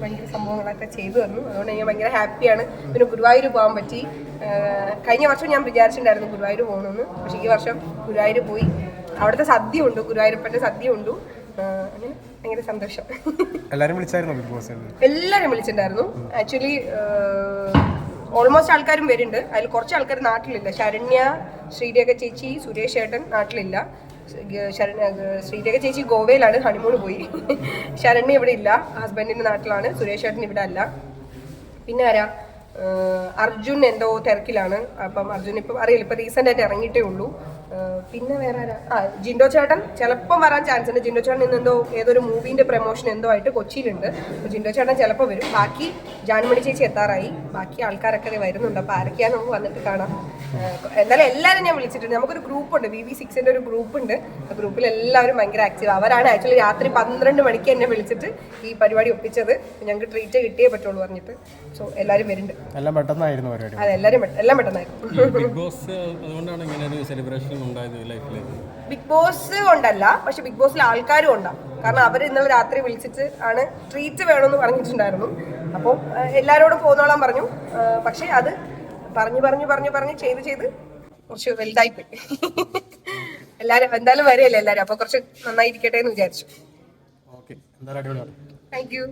ഭയങ്കര സംഭവങ്ങളൊക്കെ ചെയ്തു തന്നു. അതുകൊണ്ട് ഞാൻ ഭയങ്കര ഹാപ്പിയാണ്. പിന്നെ ഗുരുവായൂർ പോകാൻ പറ്റി. കഴിഞ്ഞ വർഷം ഞാൻ വിചാരിച്ചിട്ടുണ്ടായിരുന്നു ഗുരുവായൂർ പോകണമെന്ന്. പക്ഷേ ഈ വർഷം ഗുരുവായൂർ പോയി. അവിടുത്തെ സദ്യ ഉണ്ട് ഗുരുവായൂരപ്പന്റെ സദ്യ ഉണ്ട് അങ്ങനെ ഭയങ്കര സന്തോഷം. എല്ലാവരും വിളിച്ചായിരുന്നു ബിഗ് ബോസ് എല്ലാവരും വിളിച്ചിട്ടുണ്ടായിരുന്നു. ആക്ച്വലി ഓൾമോസ്റ്റ് ആൾക്കാരും വരുന്നുണ്ട്. അതിൽ കുറച്ച് ആൾക്കാർ നാട്ടിലില്ല. ശരണ്യ ശ്രീരേഖ ചേച്ചി സുരേഷ് ഏട്ടൻ നാട്ടിലില്ല. ശ്രീരേഖ ചേച്ചി ഗോവയിലാണ് ഹണിമൂൺ പോയി. ശരണ്യ ഇവിടെ ഇല്ല ഹസ്ബൻഡിന്റെ നാട്ടിലാണ് സുരേഷ് ചേട്ടൻ ഇവിടെ അല്ല. പിന്നെ ആരാ? അർജുൻ എന്തോ തിരക്കിലാണ്. അപ്പം അർജുൻ ഇപ്പം അറിയില്ല ഇപ്പം റീസെന്റ് ആയിട്ട് ഇറങ്ങിയിട്ടേ ഉള്ളൂ. പിന്നെ വേറെ ആ ജിൻഡോ ചേട്ടൻ. ചിലപ്പം വരാൻ ചാൻസ് ഉണ്ട്. ജിൻഡോ ചേട്ടൻ ഇന്ന് എന്തോ ഏതൊരു മൂവീന്റെ പ്രൊമോഷൻ എന്തോ ആയിട്ട് കൊച്ചിയിലുണ്ട്. അപ്പോൾ ജിൻഡോ ചേട്ടൻ ചിലപ്പോൾ വരും. ബാക്കി ജാൻമണി ചേച്ചി എത്താറായി. ബാക്കി ആൾക്കാരൊക്കെ വരുന്നുണ്ട്. അപ്പോൾ ആരൊക്കെയാണ് നമുക്ക് വന്നിട്ട് കാണാം. എന്നാലും എല്ലാവരും ഞാൻ വിളിച്ചിട്ടുണ്ട്. നമുക്കൊരു ഗ്രൂപ്പ് ഉണ്ട്. വി വി സിക്സിന്റെ ഒരു ഗ്രൂപ്പ് ഉണ്ട്. ആ ഗ്രൂപ്പിൽ എല്ലാവരും ഭയങ്കര ആക്റ്റീവ് അവരാണ് ആക്ച്വലി രാത്രി പന്ത്രണ്ട് മണിക്ക് എന്നെ വിളിച്ചിട്ട് ഈ പരിപാടി ഒപ്പിച്ചത്. ഞങ്ങൾക്ക് ട്രീറ്റ് കിട്ടിയേ പറ്റുള്ളൂ പറഞ്ഞിട്ട്. സോ എല്ലാവരും വരുന്നുണ്ട്. എല്ലാം പെട്ടെന്നായിരുന്നു പരിപാടി. അതെ എല്ലാവരും എല്ലാം പെട്ടെന്നായിരുന്നു. ബിഗ് ബോസ് അതുകൊണ്ടാണ് ഇങ്ങനെ ഒരു സെലിബ്രേഷൻ ബിഗ് ബോസ് കൊണ്ടല്ല പക്ഷെ ബിഗ് ബോസിൽ ആൾക്കാരും ഉണ്ടാവും. കാരണം അവർ ഇന്നലെ രാത്രി വിളിച്ചിട്ട് ആണ് ട്രീറ്റ് വേണമെന്ന് പറഞ്ഞിട്ടുണ്ടായിരുന്നു. അപ്പോൾ എല്ലാവരോടും പോന്നോളാൻ പറഞ്ഞു. പക്ഷെ അത് പറഞ്ഞു പറഞ്ഞു പറഞ്ഞു പറഞ്ഞ് ചെയ്ത് ചെയ്ത് കുറച്ച് വലുതായി പോയി. എല്ലാവരും എന്തായാലും വരെയല്ലേ എല്ലാവരും അപ്പോൾ കുറച്ച് നന്നായിരിക്കട്ടെ എന്ന് വിചാരിച്ചു. Thank you